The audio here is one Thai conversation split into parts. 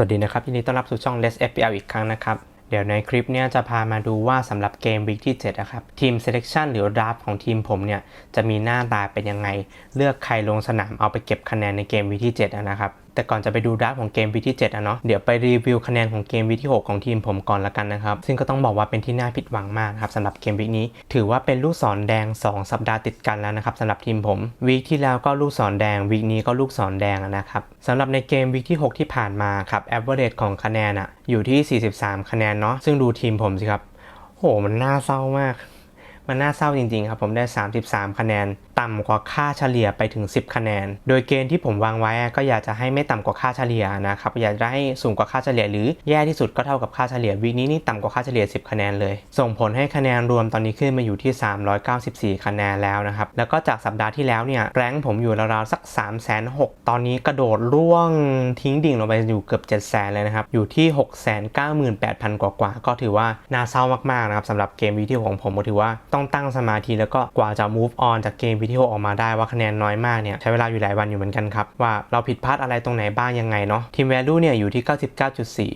วัสดีนะครับยินดีต้อนรับสู่ช่อง Let's FPL อีกครั้งนะครับ เดี๋ยวในคลิปเนี้ยจะพามาดูว่าสำหรับเกมวีคที่7นะครับทีม selection หรือ draft ของทีมผมเนี่ยจะมีหน้าตาเป็นยังไง เลือกใครลงสนามเอาไปเก็บคะแนนในเกมวีคที่7นะครับแต่ก่อนจะไปดูดราฟของเกมวีที่7อะเนาะเดี๋ยวไปรีวิวคะแนนของเกมวีที่ 6 ของทีมผมก่อนละกันนะครับ ซึ่งก็ต้องบอกว่าเป็นที่น่าผิดหวังมากครับสำหรับเกมวีนี้ ถือว่าเป็นลูกศรแดง 2 สัปดาห์ติดกันแล้วนะครับสำหรับทีมผมวีที่แล้วก็ลูกศรแดงวีนี้ก็ลูกศรแดงนะครับสำหรับในเกมวีที่ 6 ที่ผ่านมาครับ average ของคะแนนอะอยู่ที่ 43 คะแนนเนาะซึ่งดูทีมผมสิครับโหมันน่าเศร้ามาก มันน่าเศร้าจริงๆครับผมได้ 33 คะแนน ต่ำกว่าค่าเฉลี่ยไปถึง 10 คะแนน โดยเกณฑ์ที่ผมวางไว้ก็อยากจะให้ไม่ต่ำกว่าค่าเฉลี่ยนะครับอยากจะให้สูงกว่าค่าเฉลี่ยหรือแย่ที่สุดก็เท่ากับค่าเฉลี่ยวีนี้นี่ต่ำกว่าค่าเฉลี่ย 10 คะแนนเลย ส่งผลให้คะแนนรวมตอนนี้ขึ้นมาอยู่ที่ 394 คะแนนแล้วนะครับแล้วก็จากสัปดาห์ที่แล้วเนี่ยแรงผมอยู่ราวๆสัก 3 6 0 0 0ตอนนี้กระโดดร่วงทิ้งดิ่งลงไปอยู่เกือบ 7 0 0 0 0เลยนะครับอยู่ที่ 698,000 กว่าๆก็ถือว่าน่าเศร้ามากๆนะครับสำหรับเกมวิดีโอของผมก็ถือว่าต้องตั้งสมาธิแล้วก็กว่าจะ move on จากเกมวิดีโอออกมาได้ว่าคะแนนน้อยมากเนี่ยใช้เวลาอยู่หลายวันอยู่เหมือนกันครับ ว่าเราผิดพลาดอะไรตรงไหนบ้างยังไงเนาะทีม value เนี่ยอยู่ที่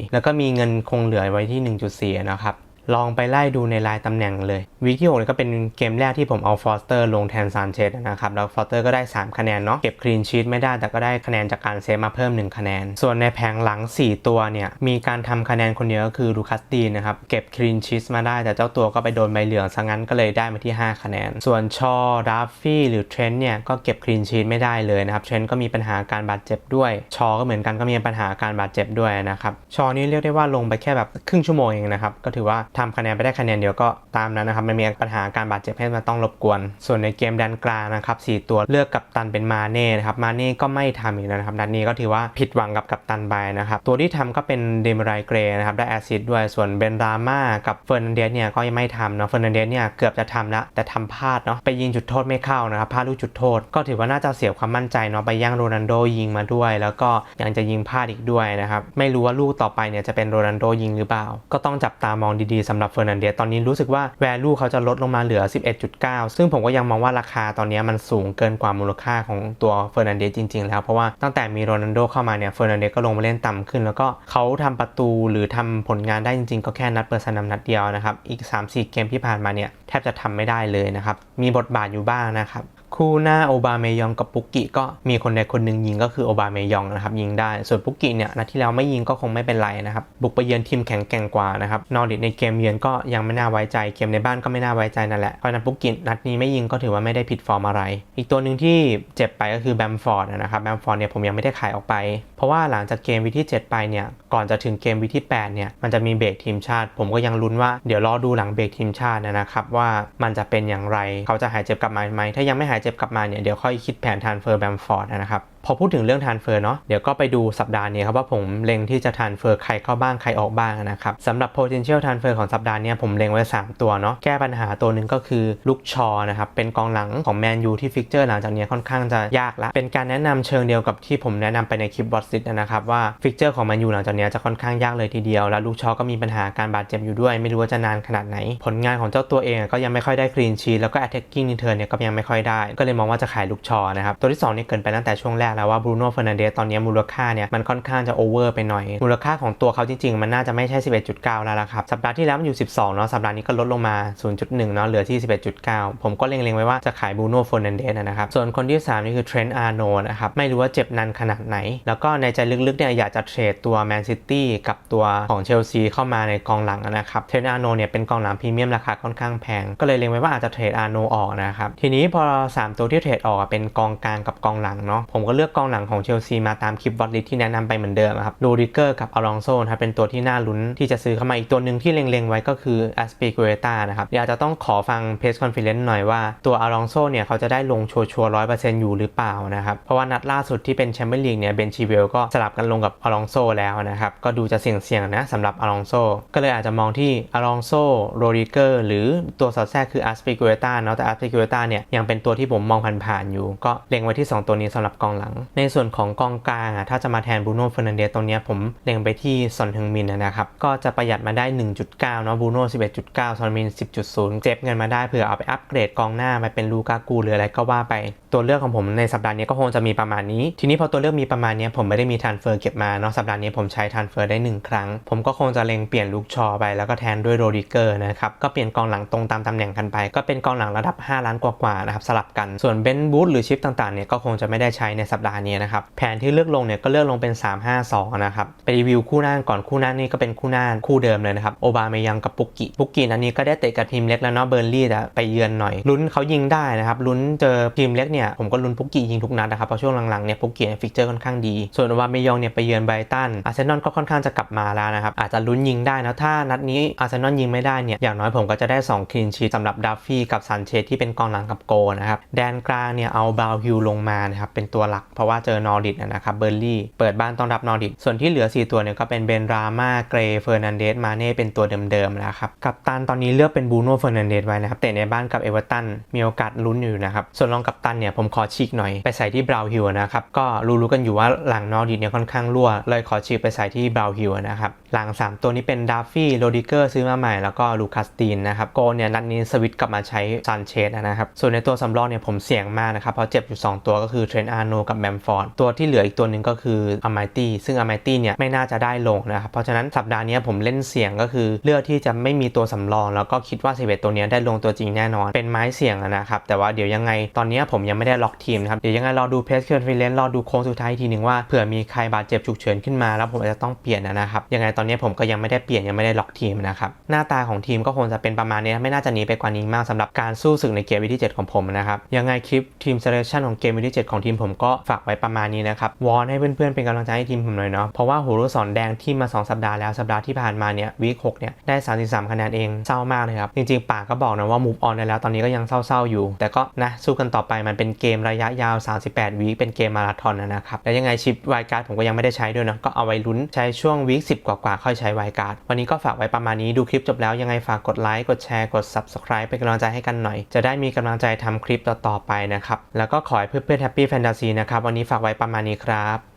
99.4 แล้วก็มีเงินคงเหลือไว้ที่ 1.4 นะครับ ลองไปไล่ดูในรายตำแหน่งเลย วีคที่6เนี่ยก็เป็นเกมแรกที่ผมเอาฟอสเตอร์ลงแทนซานเชสนะครับ แล้วฟอสเตอร์ก็ได้ 3 คะแนนเนาะเก็บคลีนชีตไม่ได้แต่ก็ได้คะแนนจากการเซฟมาเพิ่ม 1 คะแนน ส่วนในแผงหลัง 4 ตัวเนี่ย มีการทำคะแนนคนเดียวก็คือลูคัสตีนนะครับ เก็บคลีนชีตมาได้แต่เจ้าตัวก็ไปโดนใบเหลืองซะงั้นก็เลยได้มาที่ 5 คะแนน ส่วนชอราฟฟี่หรือเทรนต์เนี่ยก็เก็บคลีนชีตไม่ได้เลยนะครับเทรนต์ก็มีปัญหาการบาดเจ็บด้วย ชอก็เหมือนกันก็มีปัญหาการบาดเจ็บด้วยนะครับชอนี่เรียกได้ว่าลงไปแค่แบบครึ่งชั่วโมงเองนะครับก็ถือว่าทำคะแนนไปได้คะแนนเดียวก็ตามนั้นนะครับมันมีปัญหาการบาดเจ็บให้มาต้องรบกวน ส่วนในเกมดันกลางนะครับ4ตัวเลือกกับตันเป็นมาเน่นะครับมาเน่ก็ไม่ทำอีกแล้วนะครับดันนี้ก็ถือว่าผิดหวังกับกับตันไปนะครับตัวที่ทำก็เป็นเดมไรเกรนะครับได้แอซิดด้วยส่วนเบนราม่ากับเฟอร์นันเดสเนี่ยก็ยังไม่ทำเนาะเฟอร์นันเดสเนี่ยเกือบจะทำแล้วแต่ทำพลาดเนาะไปยิงจุดโทษไม่เข้านะครับพลาดลูกจุดโทษ ก็ถือว่าน่าจะเสียความมั่นใจเนาะไปย่างโรนัลโดยิงมาด้วย แล้วก็ยังจะยิงพลาดอีกด้วยนะครับไม่รู้ว่าลูกต่อไปเนี่ยจะเป็นโรนัลโดยิงหรือเปล่า ก็ต้องจับตามองดีๆสำหรับเฟอร์นันเดสตอนนี้รู้สึกว่า value เขาจะลดลงมาเหลือ 11.9 ซึ่งผมก็ยังมองว่าราคาตอนนี้มันสูงเกินกว่ามูลค่าของตัวเฟอร์นันเดสจริงๆแล้ว เพราะว่าตั้งแต่มีโรนัลโดเข้ามาเนี่ยเฟอร์นันเดสก็ลงมาเล่นต่ำขึ้น แล้วก็เขาทำประตูหรือทำผลงานได้จริงๆ ก็แค่นัดเปิดสนามนัดเดียวนะครับอีก 3-4 เกมที่ผ่านมาเนี่ยแทบจะทำไม่ได้เลยนะครับมีบทบาทอยู่บ้างนะครับคู่หน้าโอบาเมยองกับปุกกิก็มีคนใดคนหนึ่งยิงก็คือโอบาเมยองนะครับยิงได้ ส่วนปุกกิเนี่ยนัดที่แล้วไม่ยิงก็คงไม่เป็นไรนะครับบุกไปเยือนทีมแข็งแกร่งกว่านะครับนอริดในเกมเยือนก็ยังไม่น่าไว้ใจเกมในบ้านก็ไม่น่าไว้ใจนั่นแหละเพราะนั้นปุกกินัดนี้ไม่ยิงก็ถือว่าไม่ได้ผิดฟอร์มอะไร อีกตัวหนึ่งที่เจ็บไปก็คือแบมฟอร์ดนะครับแบมฟอร์ดเนี่ยผมยังไม่ได้ขายออกไป เพราะว่าหลังจากเกมวีที่7ไปเนี่ยก่อนจะถึงเกมวีที่8เนี่ยมันจะมีเบรกทีมชาติ ผมก็ยังลุ้นว่าเดี๋ยวรอดูหลังเบรกทีมชาตินะครับว่ามันจะเป็นอย่างไรเขาจะหายเจ็บกลับมาไหมถ้ายังไม่หายเจ็บกลับมาเนี่ยเดี๋ยวค่อยคิดแผนทานเฟอร์แบมฟอร์ดนะครับ พอพูดถึงเรื่องทานเฟอร์เนาะเดี๋ยวก็ไปดูสัปดาห์นี้ครับว่าผมเล็งที่จะทานเฟอร์ใครเข้าบ้างใครออกบ้างนะครับสำหรับ potential transfer ของสัปดาห์นี้ผมเล็งไว้ 3 ตัวเนาะแก้ปัญหาตัวหนึ่งก็คือลุกชอนะครับเป็นกองหลังของแมนยูที่ฟิกเจอร์หลังจากนี้ค่อนข้างจะยากละเป็นการแนะนำเชิงเดียวกับที่ผมแนะนำไปในคลิปบอสซิตนะครับว่าฟิกเจอร์ของแมนยูหลังจากนี้จะค่อนข้างยากเลยทีเดียว แล้วลุกชอก็มีปัญหาการบาดเจ็บอยู่ด้วย ไม่รู้ว่าจะนานขนาดไหน ผลงานของเจ้าตัวเองก็ยังไม่ค่อยได้คลีนชีแล้วก็ attacking return เนี่ยก็ยังไม่ค่อยได้ ก็เลยมองว่าจะขายลุกชอนะครับตัวที่2นี่เกินไปตั้งแต่ช่วงแรกแล้วว่าบรูโน่เฟอร์นันเดสตอนนี้มูลค่าเนี่ยมันค่อนข้างจะโอเวอร์ไปหน่อย มูลค่าของตัวเขาจริงๆ มันน่าจะไม่ใช่ 11.9 แล้วละครับ สัปดาห์ที่แล้วมันอยู่ 12 เนาะ สัปดาห์นี้ก็ลดลงมา 0.1 เนาะ เหลือที่ 11.9 ผมก็เล็งๆ ไว้ว่าจะขายบรูโน่เฟอร์นันเดสนะครับ ส่วนคนที่ 3 นี่คือเทรนต์อาร์โนนะครับ ไม่รู้ว่าเจ็บนานขนาดไหน แล้วก็ในใจลึกๆ เนี่ยอยากจะเทรดตัวแมนซิตี้กับตัวของเชลซีเข้ามาในกองหลังนะครับ เทรนต์อาร์โนเนี่ยเป็นกองหลังพรีเมียมราคาค่อนข้างแพง ก็เลยเล็งไว้ว่าอาจจะเทรดอาร์โนออกนะครับ ทีนี้พอ 3 ตัวที่เทรดออกเป็นกองกลางกับกองหลังเนาะผมก็เลือกือกกองหลังของเชลซีมาตามคลิปบอทลิสที่แนะนำไปเหมือนเดิมครับโรดิเกอร์กับอลองโซนะครับเป็นตัวที่น่าลุ้นที่จะซื้อเข้ามาอีกตัวหนึ่งที่เล็งๆไว้ก็คือแอสเปกเ t ตานะครับอยากจะต้องขอฟังเพสคอนเฟ r เ n น e หน่อยว่าตัวอลองโซเนี่ยเขาจะได้ลงชัวร์ร้อยเปอร์เซ็นต์อยู่หรือเปล่านะครับเพราะว่านัดล่าสุดที่เป็นแชมเปี้ยนลีกเนี่ยเบนชีเวลก็สลับกันลงกับอลองโซแล้วนะครับก็ดูจะเสี่ยงๆนะสำหรับอลองโซก็เลยอาจจะมองที่อลองโซโรดิเกอร์หรือตัวสอดแทรกคือแอสเกเ t ตาเนาะแต่แอสเปกเ t ตาเนี่ยยังเป็นตัวที่ผมมองผ่านๆอยู่ ก็เล็งไว้ที่ 2 ตัวนี้สำหรับกองหลังในส่วนของกองกลางอะถ้าจะมาแทนบูโน่เฟอร์นันเดสตรงนี้ผมเล็งไปที่ซอนเฮงมินนะครับ ก็จะประหยัดมาได้ 1.9เนาะบูโน่11.9ซอนมิน 10.0 เจ็บเงินมาได้เผื่อเอาไปอัปเกรดกองหน้าไปเป็นลูกากูหรืออะไรก็ว่าไป ตัวเลือกของผมในสัปดาห์นี้ก็คงจะมีประมาณนี้ ทีนี้พอตัวเลือกมีประมาณนี้ผมไม่ได้มีทรานเฟอร์เก็บมาเนาะสัปดาห์นี้ผมใช้ทรานเฟอร์ได้หนึ่งครั้ง ผมก็คงจะเล็งเปลี่ยนลูกชอไปแล้วก็แทนด้วยโรดิเกอร์นะครับก็เปลี่ยนกองหลังตรงตามตำแหน่งกันไป ก็เป็นกองหลังระดับ 5 ล้านกว่าๆนะครับสลับกันส่วนเบนบูธหรือชิปต่างๆเนี่ยก็คงจะไม่ได้ใช้ในสัปดาห์นี้นะครับแผนที่เลือกลงเนี่ยก็เลือกลงเป็น 3-5-2นะครับไปรีวิวคู่หน้าก่อนคู่หน้านี่ก็เป็นคู่หน้าคู่เดิมเลยนะครับโอบาเมยังกับปุกกิปุกกินันนี้ก็ได้เตะกับทีมเล็กแล้วเนาะเบอร์ลี่ไปเยือนหน่อยลุ้นเขายิงได้นะครับลุ้นเจอทีมเล็กเนี่ยผมก็ลุ้นปุกกิยิงทุกนัดนะครับเพราะช่วงหลังๆเนี่ยปุกกิฟิกเจอร์ค่อนข้างดี ส่วนโอบาเมยองเนี่ยไปเยือนไบรตันอาร์เซนอลก็ค่อนข้างจะกลับมาแล้วนะครับอาจจะลุ้นยิงได้นะถ้านัดนี้อาร์เซนอลยิงไม่ได้เนี่ยอย่างน้อยผมก็จะได้2คลีนชีสำหรับดัฟฟี่กับซันเชสที่เป็นกองหลังกับโกนะครับแดนกลางเนี่ยเอาบาวฮิลลงมานะครับเป็นตัวหลัก เพราะว่าเจอนอร์ดิตนะครับเบอร์ลี่เปิดบ้านต้อนรับนอร์ดิตส่วนที่เหลือ 4 ตัวเนี่ยก็เป็นเบนรามาเกรเฟอร์นันเดสมาเน่เป็นตัวเดิมๆนะครับกับตันตอนนี้เลือกเป็นบูโน่เฟอร์นันเดสไว้นะครับเตะในบ้านกับเอเวอร์ตันมีโอกาสลุ้นอยู่นะครับส่วนรองกับตันเนี่ยผมขอฉีกหน่อยไปใส่ที่บราวฮิลนะครับ ก็รู้ๆกันอยู่ว่าหลังนอร์ดิเนี่ยค่อนข้างรั่ว เลยขอฉีกไปใส่ที่บราวฮิลนะครับ หลัง 3 ตัวนี้เป็นดาฟฟี่โรดิเกอร์ซื้อมาใหม่แล้วก็ลูคัสตีนนะครับ โกเนี่ยนัดนี้สวิตกลับมาใช้ซันเชสนะครับ ส่วนในตัวสำรองเนี่ยผมเสี่ยงมากนะครับ เพราะเจ็บอยู่ 2 ตัวก็คือเทรนอาร์โนกับแบมฟอร์ดตัวที่เหลืออีกตัวหนึ่งก็คืออ m มตี้ซึ่งอ m มตี้เนี่ยไม่น่าจะได้ลงนะครับเพราะฉะนั้นสัปดาห์นี้ผมเล่นเสี่ยงก็คือเลือกที่จะไม่มีตัวสำรอง แล้วก็คิดว่า11ตัวนี้ได้ลงตัวจริงแน่นอนเป็นไม้เสี่ยงนะครับแต่ว่าเดี๋ยวยังไงตอนนี้ผมยังไม่ได้ล็อกทีมนะครับ เดี๋ยวยังไงรอดูเพสคอนเฟอเรนรอดูโค้งสุดท้ายทีหนึ่งว่าเผื่อมีใครบาดเจ็บฉุกเฉินขึ้นมาแล้วผมอาจจะต้องเปลี่ยนนะครับยังไงตอนนี้ผมก็ยังไม่ได้เปลี่ยนยังไม่ได้ล็อกทีมนะครับหน้าตาของทีมก็คงจะเป็นประมาณนี้ไม่น่าจะหนีไปกว่านี้มากสำหรับการสู้ศึกในเกมวิธี7ของผมนะครับยังไงคลิปทีมเซเลชันของเกมวิธี7ของทีมผมก็ฝากไว้ประมาณนี้นะครับวอนให้เพื่อนๆเป็นกำลังใจให้ทีมผมหน่อยเนาะเพราะว่าหูรูสอนแดงที่มา 2 สัปดาห์แล้วสัปดาห์ที่ผ่านมาเนี่ยวีค6เนี่ยได้ 33 คะแนนเองเศร้ามากเลยครับจริงๆป่าก็บอกนะว่ามูฟออนได้แล้วตอนนี้ก็ยังเศร้าๆอยู่ แต่ก็นะสู้กันต่อไปมันเป็นเกมระยะยาว 38 วีคเป็นเกมมาราธอนนะครับ แล้วยังไงชิปไวการ์ดผมก็ยังไม่ได้ใช้ด้วยนะ ก็เอาไว้ลุ้นใช้ช่วงวีค10กว่าๆ ค่อยใช้ไวการ์ดวันนี้ก็ฝากไว้ประมาณนี้ดูคลิปจบแล้วยังไงฝากกดไลค์กดแชร์กด subscribe เป็นกำลังใจให้กันหน่อย จะได้มีกำลังใจทำคลิปต่อๆไปนะครับแล้วก็ขอให้เพื่อนๆแฮปปี้แฟนตาซีนะครับวันนี้ฝากไว้ประมาณนี้ครับ